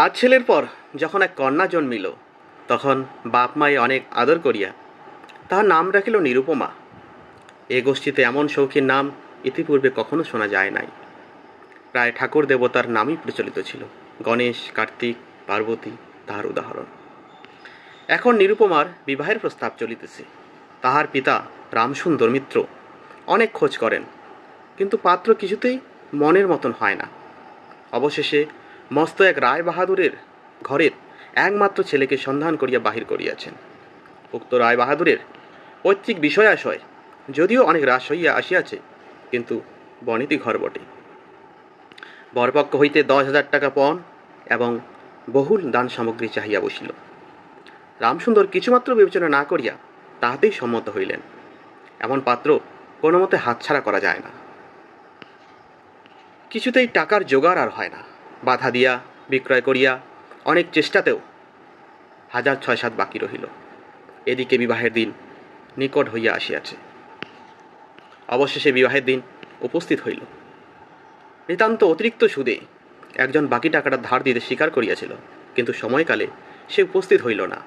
পাঁচ ছেলের পর যখন এক কন্যা জন্মিল, তখন বাপ মায়ে অনেক আদর করিয়া তাহার নাম রাখিল নিরুপমা। এ গোষ্ঠীতে এমন শৌখিন নাম ইতিপূর্বে কখনো শোনা যায় নাই। প্রায় ঠাকুর দেবতার নামই প্রচলিত ছিল, গণেশ, কার্তিক, পার্বতী, তাহার উদাহরণ। এখন নিরুপমার বিবাহের প্রস্তাব চলিতেছে। তাহার পিতা রামসুন্দর মিত্র অনেক খোঁজ করেন, কিন্তু পাত্র কিছুতেই মনের মতন হয় না। অবশেষে মস্ত এক রায় বাহাদুরের ঘরের একমাত্র ছেলেকে সন্ধান করিয়া বাহির করিয়াছেন। উক্ত রায় বাহাদুরের পৈতৃক বিষয়াশয় যদিও অনেক হ্রাস হইয়া আসিয়াছে, কিন্তু বনিতি ঘর বটে। বরপক্ষ হইতে দশ হাজার টাকা পণ এবং বহুল দান সামগ্রী চাহিয়া বসিল। রামসুন্দর কিছুমাত্র বিবেচনা না করিয়া তাহাতেই সম্মত হইলেন। এমন পাত্র কোনো মতে হাতছাড়া করা যায় না। কিছুতেই টাকার জোগাড় আর হয় না। বাধা দিয়া, বিক্রয় করিয়া অনেক চেষ্টাতেও হাজার ছয় সাত বাকি রহিল। এদিকে বিবাহের দিন নিকট হইয়া আসিয়াছে। অবশেষে বিবাহের দিন উপস্থিত হইল। নিতান্ত অতিরিক্ত সুদে একজন বাকি টাকাটা ধার দিতে স্বীকার করিয়াছিল, কিন্তু সময়কালে সে উপস্থিত হইল না।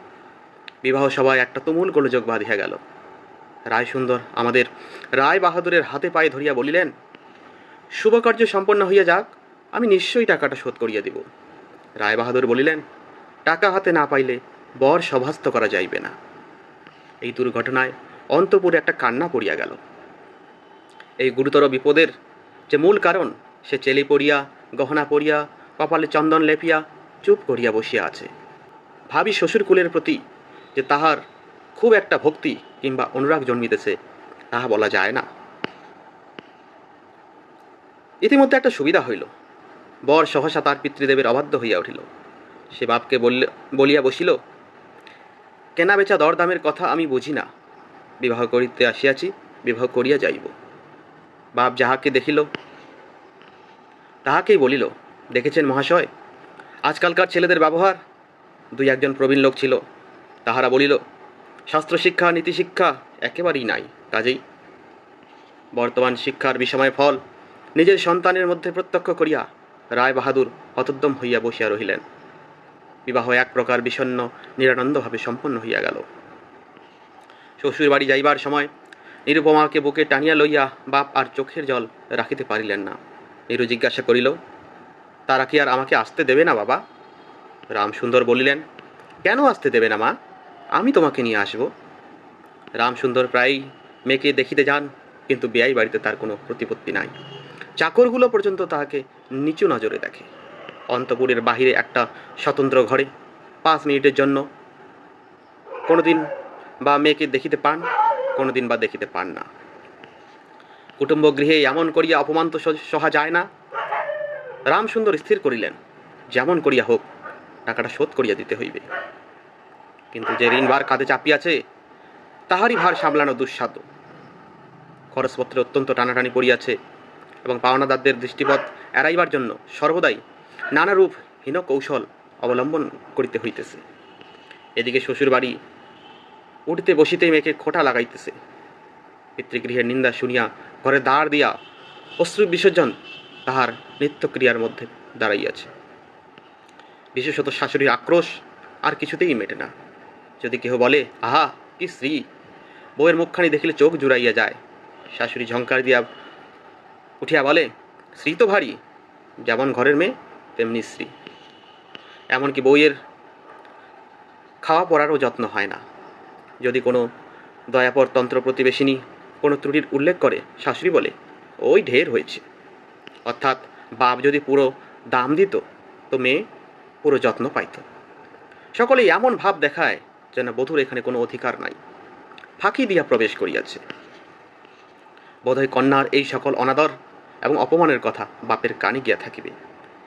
বিবাহ সভায় একটা তুমুল গোলযোগ বাঁধিয়া গেল। রায় সুন্দর আমাদের রায় বাহাদুরের হাতে পায়ে ধরিয়া বলিলেন, শুভকার্য সম্পন্ন হইয়া যাক। আমি নিশ্চয়ই টাকাটা শোধ করিয়া দিব। রায় বাহাদুর বলিলেন, টাকা হাতে না পাইলে বর সভাস্থ করা যাইবে না। এই দুর্ঘটনায় অন্তপুরে একটা কান্না পড়িয়া গেল। এই গুরুতর বিপদের যে মূল কারণ, সে চেলি পড়িয়া, গহনা পড়িয়া, কপালে চন্দন লেপিয়া, চুপ করিয়া বসিয়া আছে। ভাবি শ্বশুরকুলের প্রতি যে তাহার খুব একটা ভক্তি কিংবা অনুরাগ জন্মিতেছে, তাহা বলা যায় না। ইতিমধ্যে একটা সুবিধা হইল। বর সহসা তার পিতৃদেবের অবাধ্য হইয়া উঠিল। সে বাপকে বলিয়া বসিল, কেনা বেচা দরদামের কথা আমি বুঝি না। বিবাহ করিতে আসিয়াছি, বিবাহ করিয়া যাইব। বাপ যাহাকে দেখিল, তাহাকেই বলিল, দেখেছেন মহাশয়, আজকালকার ছেলেদের ব্যবহার? দুই একজন প্রবীণ লোক ছিল, তাহারা বলিল, শাস্ত্র শিক্ষা নীতিশিক্ষা একেবারেই নাই, কাজেই। বর্তমান শিক্ষার বিষময় ফল নিজের সন্তানের মধ্যে প্রত্যক্ষ করিয়া রায় বাহাদুর হতোদ্যম হইয়া বসিয়া রহিলেন। বিবাহ এক প্রকার বিষণ্ন, নিরানন্দভাবে সম্পন্ন হইয়া গেল। শ্বশুর বাড়ি যাইবার সময় নিরুপমাকে বুকে টানিয়া লইয়া বাপ আর চোখের জল রাখিতে পারিলেন না। নিরু জিজ্ঞাসা করিল, তারা কি আর আমাকে আসতে দেবে না বাবা? রামসুন্দর বলিলেন, কেন আসতে দেবে না মা? আমি তোমাকে নিয়ে আসব। রামসুন্দর প্রায়ই মেয়েকে দেখিতে যান, কিন্তু বেয়াই বাড়িতে তার কোনো প্রতিপত্তি নাই। চাকরগুলো পর্যন্ত তাহাকে নিচু নজরে দেখে। অন্তপুরের বাহিরে একটা স্বতন্ত্র ঘরে। পাঁচ মিনিটের জন্য। কোনোদিন বা মেয়েকে দেখিতে পান, কোনোদিন বা দেখিতে পান না। কুটুম্ব গৃহে এমন করিয়া অপমান তো সহ- যায় না। রামসুন্দর স্থির করিলেন, যেমন করিয়া হোক, টাকাটা শোধ করিয়া দিতে হইবে। কিন্তু যে ঋণ ভার কাঁধে চাপিয়াছে, তাহারই ভার সামলানো দুঃসাধ্য। খরচপত্রে অত্যন্ত টানাটানি পড়িয়াছে এবং পাওনাদারদের দৃষ্টিপথ এড়াইবার জন্য সর্বদাই নানারূপ হীন কৌশল অবলম্বন করিতে হইতেছে। এদিকে শ্বশুরবাড়ি উঠিতে বসিতে মেয়েকে খোঁটা লাগাইতেছে। পিতৃগৃহের নিন্দা শুনিয়া ঘরে দাঁড় দিয়া অশ্রু বিসর্জন তাহার নিত্যক্রিয়ার মধ্যে দাঁড়াইয়াছে। বিশেষত শাশুড়ির আক্রোশ আর কিছুতেই মেটে না। যদি কেহ বলে, আহা, কি শ্রী বউয়ের মুখখানি দেখিলে চোখ জুড়াইয়া যায়। শাশুড়ি ঝঙ্কার দিয়া উঠিয়া বলে শ্রী তো ভারী, যেমন ঘরের মেয়ে, তেমনি শ্রী এমনকি বউয়ের খাওয়া পড়ারও যত্ন হয় না। যদি কোনো দয়াপর তন্ত্র প্রতিবেশিনী কোনো ত্রুটির উল্লেখ করে, শাশুড়ি বলে, ওই ঢের হয়েছে। অর্থাৎ বাপ যদি পুরো দাম দিত, তো মেয়ে পুরো যত্ন পাইত। সকলেই এমন ভাব দেখায় যেন বধূর এখানে কোনো অধিকার নাই। ফাঁকি দিয়া প্রবেশ করিয়াছে। বোধহয় কন্যার এই সকল অনাদর এবং অপমানের কথা বাপের কানে গিয়া থাকিবে।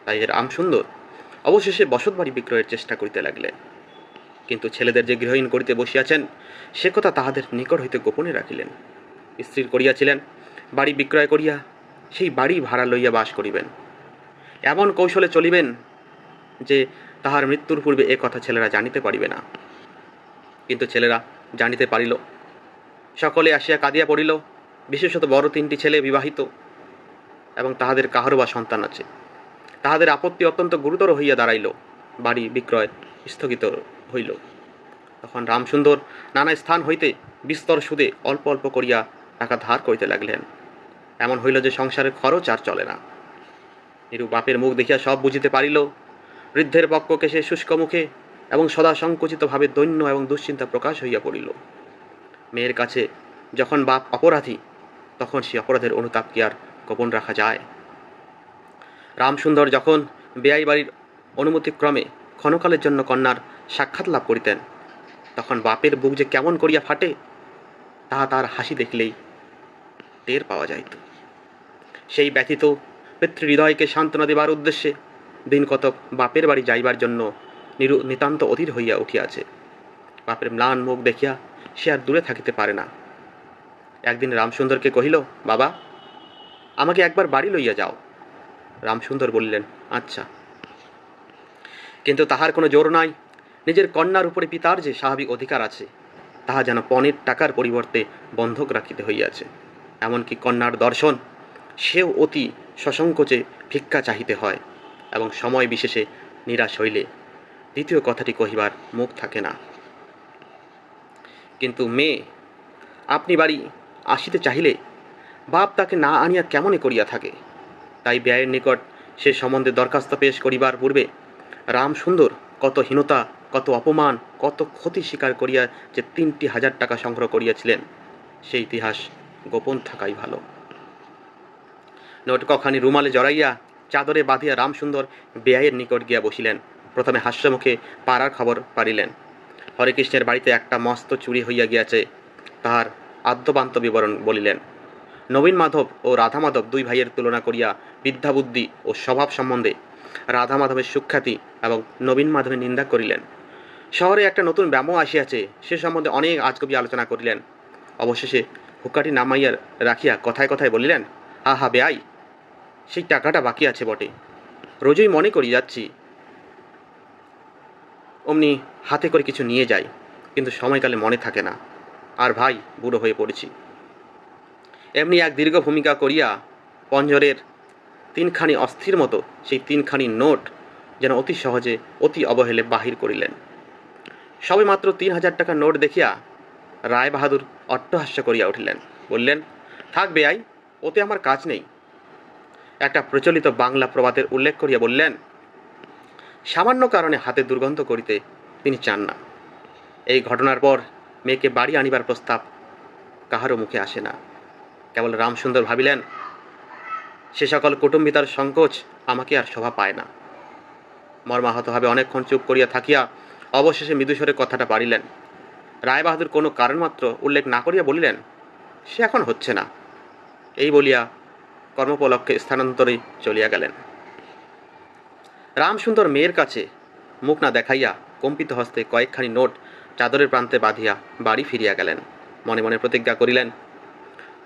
তাই এর আম সুন্দর। অবশেষে বসত বাড়ি বিক্রয়ের চেষ্টা করিতে লাগলেন। কিন্তু ছেলেদের যে গৃহহীন করিতে বসিয়াছেন, সে কথা তাহাদের নিকট হইতে গোপনে রাখিলেন। স্থির করিয়াছিলেন, বাড়ি বিক্রয় করিয়া সেই বাড়ি ভাড়া লইয়া বাস করিবেন। এমন কৌশলে চলিবেন যে তাহার মৃত্যুর পূর্বে এ কথা ছেলেরা জানিতে পারিবে না। কিন্তু ছেলেরা জানিতে পারিল। সকলে আসিয়া কাঁদিয়া পড়িল। বিশেষত বড় তিনটি ছেলে বিবাহিত। এবং তাহাদের কাহারও বা সন্তান আছে। তাহাদের আপত্তি অত্যন্ত গুরুতর হইয়া দাঁড়াইল। বাড়ি বিক্রয় স্থগিত হইল। তখন রামসুন্দর নানা স্থান হইতে বিস্তর সুদে অল্প অল্প করিয়া টাকা ধার করিতে লাগলেন। এমন হইল যে সংসারের খরচ আর চলে না। নিরু বাপের মুখ দেখিয়া সব বুঝিতে পারিল, বৃদ্ধের পক্ষকে সে শুষ্ক মুখে এবং সদা সংকুচিতভাবে দৈন্য এবং দুশ্চিন্তা প্রকাশ হইয়া পড়িল। মেয়ের কাছে যখন বাপ অপরাধী, তখন সে অপরাধের অনুতাপ কি আর গোপন রাখা যায়। রামসুন্দর যখন বেআই বাড়ির অনুমতিক্রমে ক্ষণকালের জন্য কন্যার সাক্ষাৎ লাভ করিতেন, তখন বাপের বুক যে কেমন করিয়া ফাটে, তাহা তার হাসি দেখলেই টের পাওয়া যাইত। সেই ব্যথিত পিতৃহৃদয়কে সান্ত্বনা দেবার উদ্দেশ্যে দিন কতক বাপের বাড়ি যাইবার জন্য নিরু নিতান্ত অধীর হইয়া উঠিয়াছে। বাপের ম্লান মুখ দেখিয়া সে আর দূরে থাকিতে পারে না। একদিন রামসুন্দরকে কহিল, বাবা আমাকে একবার বাড়ি লইয়া যাও। রামসুন্দর বললেন আচ্ছা। কিন্তু তাহার কোনো জোর নাই। নিজের কন্যার উপরে পিতার যে স্বাভাবিক অধিকার আছে, তাহা যেন পণের টাকার পরিবর্তে বন্ধক রাখিতে হইয়াছে। এমনকি কন্যার দর্শন, সেও অতি সসংকোচে ভিক্ষা চাহিতে হয় এবং সময় বিশেষে নিরাশ হইলে দ্বিতীয় কথাটি কহিবার মুখ থাকে না। কিন্তু মেয়ে, আপনি বাড়ি আসিতে চাহিলে বাপ তাকে না আনিয়া কেমনে করিয়া থাকে? তাই ব্যয়ের নিকট সে সম্বন্ধে দরখাস্ত পেশ করিবার পূর্বে, রাম সুন্দর, কত হীনতা, কত অপমান, কত ক্ষতি স্বীকার করিয়া যে তিনটি হাজার টাকা সংগ্রহ করিয়াছিলেন, সেই ইতিহাস গোপন থাকাই ভালো। নোটকখানি রুমালে জড়াইয়া চাদরে বাঁধিয়া রামসুন্দর বেআইয়ের নিকট গিয়া বসিলেন। প্রথমে হাস্যমুখে পাড়ার খবর পারিলেন। হরেকৃষ্ণের বাড়িতে একটা মস্ত চুরি হইয়া গিয়াছে, তাহার আদ্যপান্ত বিবরণ বলিলেন। নবীন মাধব ও রাধা মাধব দুই ভাইয়ের তুলনা করিয়া বিদ্যাবুদ্ধি ও স্বভাব সম্বন্ধে রাধা মাধবের সুখ্যাতি এবং নবীন মাধবের নিন্দা করিলেন। শহরে একটা নতুন ব্যামো আসিয়াছে, সে সম্বন্ধে অনেক আজকবি আলোচনা করিলেন। অবশেষে হুক্কাটি নামাইয়া রাখিয়া কথায় কথায় বলিলেন, আহা বেআই, সেই টাকাটা বাকি আছে বটে। রোজই মনে করি যাচ্ছি। অমনি হাতে করে কিছু নিয়ে যাই, কিন্তু সময়কালে মনে থাকে না। আর ভাই, বুড়ো হয়ে পড়েছি। এমনি এক দীর্ঘ ভূমিকা করিয়া পঞ্জরের তিনখানি অস্থির মতো সেই তিনখানি নোট যেন অতি সহজে, অতি অবহেলে বাহির করিলেন। সবে মাত্র তিন হাজার টাকার নোট দেখিয়া রায় বাহাদুর অট্টহাস্য করিয়া উঠিলেন। বললেন, থাক বেআই ওতে আমার কাজ নেই। একটা প্রচলিত বাংলা প্রবাদের উল্লেখ করিয়া বললেন, সামান্য কারণে হাতে দুর্গন্ধ করিতে তিনি চান না। এই ঘটনার পর মেয়েকে বাড়ি আনিবার প্রস্তাব কাহারও মুখে আসে না। কেবল রামসুন্দর ভাবিলেন, সে সকল কুটুম্বিতার সংকোচ আমাকে আর শোভা পায় না। মর্মাহতভাবে অনেকক্ষণ চুপ করিয়া থাকিয়া অবশেষে মৃদুস্বরে কথাটা পারিলেন রায়বাহাদুর কোনো কারণমাত্র উল্লেখ না করিয়া বলিলেন, সে এখন হচ্ছে না। এই বলিয়া কর্মোপলক্ষে স্থানান্তরে চলিয়া গেলেন। রামসুন্দর মেয়ের কাছে মুখ না দেখাইয়া কম্পিত হস্তে কয়েকখানি নোট চাদরের প্রান্তে বাঁধিয়া বাড়ি ফিরিয়া গেলেন। মনে মনে প্রতিজ্ঞা করিলেন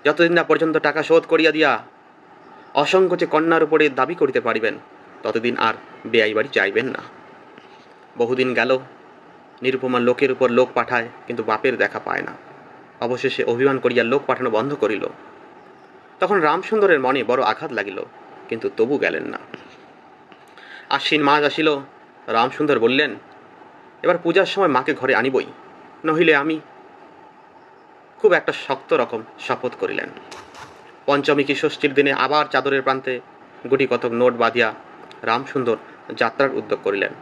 যতদিন না পর্যন্ত টাকা শোধ করিয়া দিয়া অসংকোচে কন্যার উপরে দাবি করিতে পারিবেন, ততদিন আর বেআই বাড়ি চাইবেন না। বহুদিন গেল, নিরুপমা লোকের উপর লোক পাঠায়, কিন্তু বাপের দেখা পায় না। অবশেষে অভিমান করিয়া লোক পাঠানো বন্ধ করিল। তখন রামসুন্দরের মনে বড় আঘাত লাগিল, কিন্তু তবু গেলেন না। আশ্বিন মাস আসিল, রামসুন্দর বললেন, এবার পূজার সময় মাকে ঘরে আনিবই, নহিলে আমি খুব একটা শক্ত রকম শপথ করিলেন। পঞ্চমী কি ষষ্ঠীর দিনে আবার চাদরের প্রান্তে গুটি কতক নোট বাঁধিয়া রামসুন্দর যাত্রার উদ্যোগ করিলেন।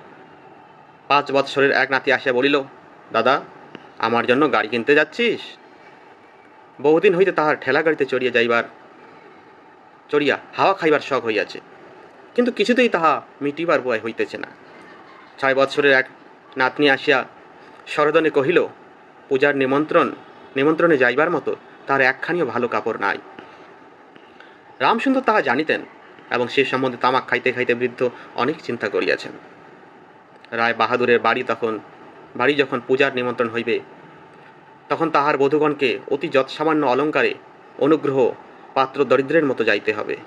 পাঁচ বৎসরের এক নাতি আসিয়া বলিল, দাদা, আমার জন্য গাড়ি কিনতে যাচ্ছিস? বহুদিন হইতে তাহার ঠেলা গাড়িতে চড়িয়া যাইবার, চড়িয়া হাওয়া খাইবার শখ হইয়াছে। কিন্তু কিছুতেই তাহা মিটিবার বয় হইতেছে না। ছয় বৎসরের এক নাতনি আসিয়া শরদনে কহিল, পূজার নিমন্ত্রণ নিমন্ত্রণে যাইবার মতো তার একখানিও ভালো কাপড় নাই। রামসুন্দর তাহা জানিতেন এবং সে সম্বন্ধে তামাক খাইতে খাইতে বৃদ্ধ অনেক চিন্তা করিয়াছেন। রায় বাহাদুরের বাড়ি তখন, বাড়ি যখন পূজার নিমন্ত্রণ হইবে, তখন তাহার বধূগণকে অতি যৎসামান্য অলঙ্কারে অনুগ্রহ পাত্র দরিদ্রের মতো যাইতে হবে।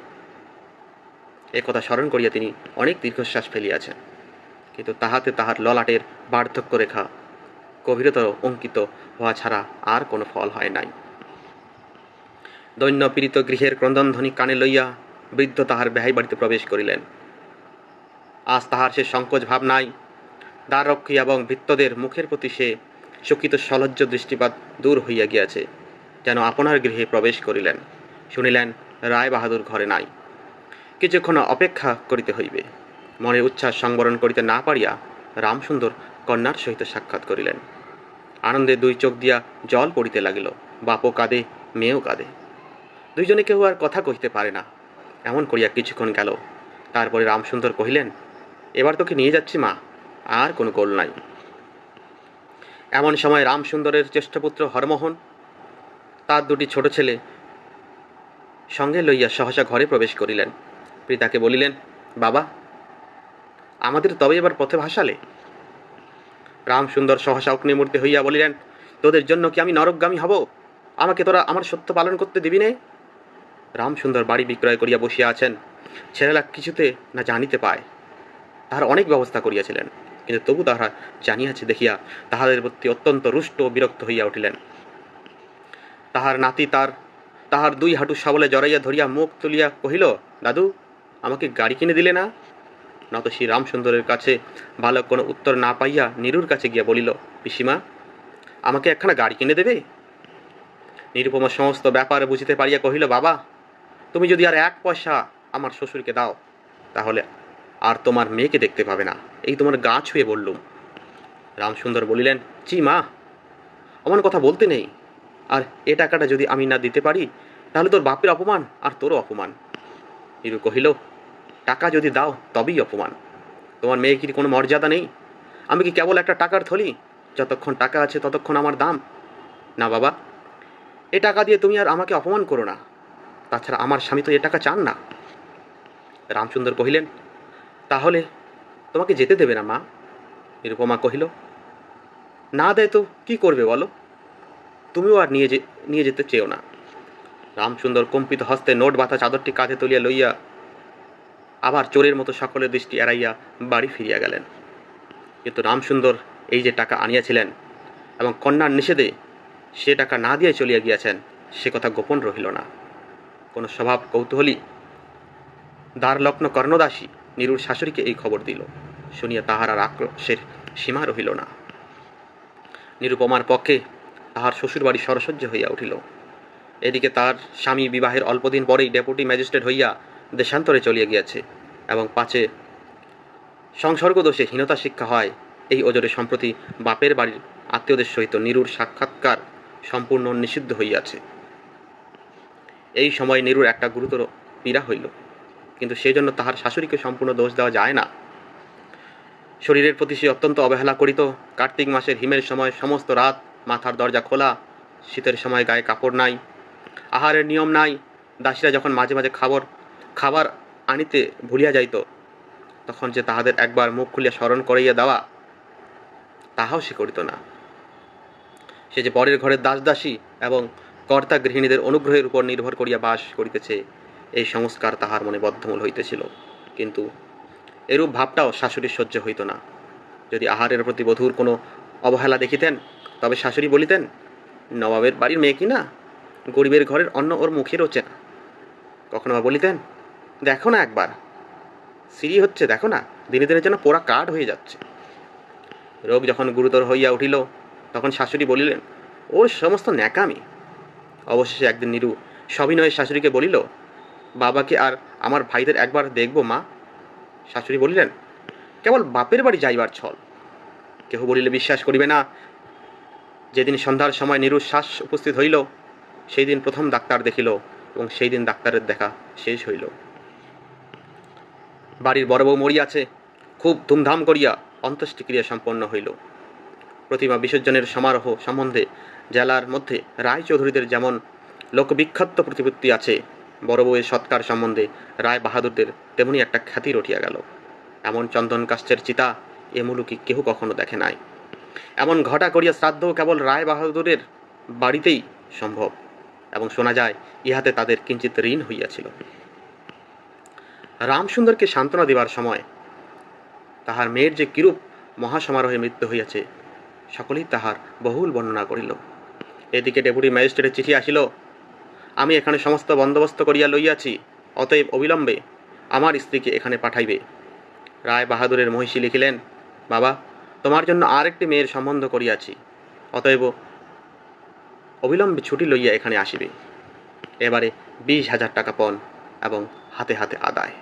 এ কথা স্মরণ করিয়া তিনি অনেক দীর্ঘশ্বাস ফেলিয়াছেন। কিন্তু তাহাতে তাহার ললাটের বার্ধক্য রেখা গভীরতর অঙ্কিত হওয়া ছাড়া আর কোনো ফল হয় নাই। দৈন্য পীড়িত গৃহের ক্রন্দনধ্বনি কানে লইয়া বৃদ্ধ তাহার বেহাই বাড়িতে প্রবেশ করিলেন। আজ তাহার সে সংকোচ ভাব নাই। দ্বাররক্ষী এবং ভৃত্যদের মুখের প্রতি সে চকিত সলজ্জ দৃষ্টিপাত দূর হইয়া গিয়াছে, যেন আপনার গৃহে প্রবেশ করিলেন। শুনিলেন, রায় বাহাদুর ঘরে নাই। কিছুক্ষণ অপেক্ষা করিতে হইবে। মনে উচ্ছ্বাস সংবরণ করিতে না পারিয়া রামসুন্দর কন্যার সহিত সাক্ষাৎ করিলেন। আনন্দে দুই চোখ দিয়া জল পড়িতে লাগিল, বাপও কাঁদে, মেয়েও কাঁদে। দুইজনে কেউ আর কথা কহিতে পারে না। এমন করিয়া কিছুক্ষণ গেল। তারপরে রামসুন্দর কহিলেন, এবার তোকে নিয়ে যাচ্ছি মা, আর কোনো গোল নাই। এমন সময় রামসুন্দরের জ্যেষ্ঠপুত্র হরমোহন, তার দুটি ছোট ছেলে সঙ্গে লইয়া সহসা ঘরে প্রবেশ করিলেন। পিতাকে বলিলেন, বাবা, আমাদের তবে এবার পথে ভাসালে? রামসুন্দর সহসা অগ্নিমূর্তি হইয়া বলিলেন, তোদের জন্য কি আমি নরকগামী হব? আমাকে তোরা আমার সত্য পালন করতে দিবি নে? রামসুন্দর বাড়ি বিক্রয় করিয়া বসিয়া আছেন। ছেলেরা কিছুতে না জানিতে পায়। তাহার অনেক ব্যবস্থা করিয়াছিলেন, কিন্তু তবু তাহারা জানিয়াছে দেখিয়া তাহাদের প্রতি অত্যন্ত রুষ্ট ও বিরক্ত হইয়া উঠিলেন। তাহার নাতি তার, তাহার দুই হাঁটু সাবলে জড়াইয়া ধরিয়া মুখ তুলিয়া কহিল, দাদু, আমাকে গাড়ি কিনে দিলে না? নত শ্রী রামসুন্দরের কাছে ভালো কোনো উত্তর না পাইয়া নিরুর কাছে গিয়া বলিল, পিসিমা, আমাকে একখানা গাড়ি কিনে দেবে? নিরুপমা সমস্ত ব্যাপার বুঝিতে পারিয়া কহিল, বাবা, তুমি যদি আর এক পয়সা আমার শ্বশুরকে দাও, তাহলে আর তোমার মেয়েকে দেখতে পাবে না। এই তোমার গা ছুঁয়ে বললুম। রামসুন্দর বলিলেন জি মা, অমন কথা বলতে নেই। আর এ টাকাটা যদি আমি না দিতে পারি, তাহলে তোর বাপের অপমান আর তোরও অপমান। নিরু কহিল টাকা যদি দাও, তবেই অপমান। তোমার মেয়ে কি কোনো মর্যাদা নেই? আমি কি কেবল একটা টাকার থলি? যতক্ষণ টাকা আছে, ততক্ষণ আমার দাম। না বাবা, এ টাকা দিয়ে তুমি আর আমাকে অপমান করো না। তাছাড়া আমার স্বামী তো এ টাকা চান না। রামচন্দ্র কহিলেন, তাহলে তোমাকে যেতে দেবে না মা? নিরুপমা কহিল, না দেয় তো কি করবে বলো? তুমিও আর নিয়ে নিয়ে যেতে চেও না। রামসুন্দর কম্পিত হস্তে নোট বাঁধা চাদরটি কাঁধে তুলিয়া লইয়া আবার চোরের মতো সকলের দৃষ্টি এড়াইয়া বাড়ি ফিরিয়া গেলেন। কিন্তু রামসুন্দর এই যে টাকা আনিয়াছিলেন এবং কন্যার নিষেধে সে টাকা না দিয়ে চলিয়া গিয়াছেন, সে কথা গোপন রহিল না। কোনো স্বভাব কৌতূহলী দ্বারলগ্ন কর্ণদাসী নিরুর শাশুড়িকে এই খবর দিল। শুনিয়া তাহার আর আক্রোশের সীমা রহিল না। নিরুপমার পক্ষে তাহার শ্বশুরবাড়ি সরসহ্য হইয়া উঠিল। এদিকে তার স্বামী বিবাহের অল্পদিন পরেই ডেপুটি ম্যাজিস্ট্রেট হইয়া দেশান্তরে চলিয়া গিয়াছে এবং পাঁচে সংসর্গ দোষে হীনতা শিক্ষা হয়, এই ওজরে সম্প্রতি বাপের বাড়ির আত্মীয়দের সহিত নিরুর সাক্ষাৎকার সম্পূর্ণ নিষিদ্ধ হইয়াছে। এই সময় নিরুর একটা গুরুতর পীড়া হইল, কিন্তু সেই জন্য তাহার শাশুড়িকে সম্পূর্ণ দোষ দেওয়া যায় না। শরীরের প্রতি সে অত্যন্ত অবহেলা করিত, কার্তিক মাসের হিমের সময় সমস্ত রাত মাথার দরজা খোলা, শীতের সময় গায়ে কাপড় নাই, আহারের নিয়ম নাই, দাসীরা যখন মাঝে মাঝে খাবার খাবার আনিতে ভুলিয়া যাইত, তখন যে তাহাদের একবার মুখ খুলিয়া স্মরণ করাইয়া দেওয়া, তাহাও সে করিত না। সে যে পরের ঘরের দাস দাসী এবং কর্তা গৃহিণীদের অনুগ্রহের উপর নির্ভর করিয়া বাস করিতেছে, এই সংস্কার তাহার মনে বদ্ধমূল হইতেছিল। কিন্তু এরূপ ভাবটাও শাশুড়ির সহ্য হইত না। যদি আহারের প্রতি বধূর কোনো অবহেলা দেখিতেন, তবে শাশুড়ি বলিতেন, নবাবের বাড়ির মেয়ে কি না? গরিবের ঘরের অন্ন ওর মুখে রোচে না। কখনো বা বলিতেন দেখো না একবার। সিঁড়ি হচ্ছে, দেখো না, দিনে দিনে যেন পোড়া কাঠ হয়ে যাচ্ছে। রোগ যখন গুরুতর হইয়া উঠিল, তখন শাশুড়ি বলিলেন, ওর সমস্ত ন্যাকামি। অবশেষে একদিন নিরু সবিনয়ে শাশুড়িকে বলিল, বাবাকে আর আমার ভাইদের একবার দেখব, মা। শাশুড়ি বলিলেন, কেবল বাপের বাড়ি যাইবার ছল। কেহ বলিলে বিশ্বাস করিবে না। যেদিন সন্ধ্যার সময় নিরুশ্বাস উপস্থিত হইল সেই দিন প্রথম ডাক্তার দেখিল এবং সেই দিন ডাক্তারের দেখা শেষ হইল। বাড়ির বড় বউ মরিয়াছে খুব ধুমধাম করিয়া অন্ত্যেষ্টিক্রিয়া সম্পন্ন হইল। প্রতিমা বিসর্জনের সমারোহ সম্বন্ধে জেলার মধ্যে রায়চৌধুরীদের যেমন লোকবিখ্যাত প্রতিপত্তি আছে, বড় বউয়ের সৎকার সম্বন্ধে রায় বাহাদুরদের তেমনি একটা খ্যাতি রটিয়া গেল। এমন চন্দন কাষ্ঠের চিতা এ মুলুকি কেহ কখনো দেখে নাই। এমন ঘটা করিয়া শ্রাদ্ধ কেবল রায় বাহাদুরের বাড়িতেই সম্ভব, এবং শোনা যায় ইহাতে তাদের কিঞ্চিত ঋণ হইয়াছিল। রামসুন্দরকে সান্ত্বনা দেবার সময় তাহার মেয়ের যে কিরূপ মহাসমারোহে মৃত্যু হইয়াছে, সকলেই তাহার বহুল বর্ণনা করিল। এদিকে ডেপুটি ম্যাজিস্ট্রেটের চিঠি আসিল, আমি এখানে সমস্ত বন্দোবস্ত করিয়া লইয়াছি, অতএব অবিলম্বে আমার স্ত্রীকে এখানে পাঠাইবে। রায় বাহাদুরের মহিষী লিখিলেন, বাবা, তোমার জন্য আরেকটি মেয়ের সম্বন্ধ করিয়াছি, অতএব অবিলম্বে ছুটি লইয়া এখানে আসিবে। এবারে বিশ হাজার টাকা পণ এবং হাতে হাতে আদায়।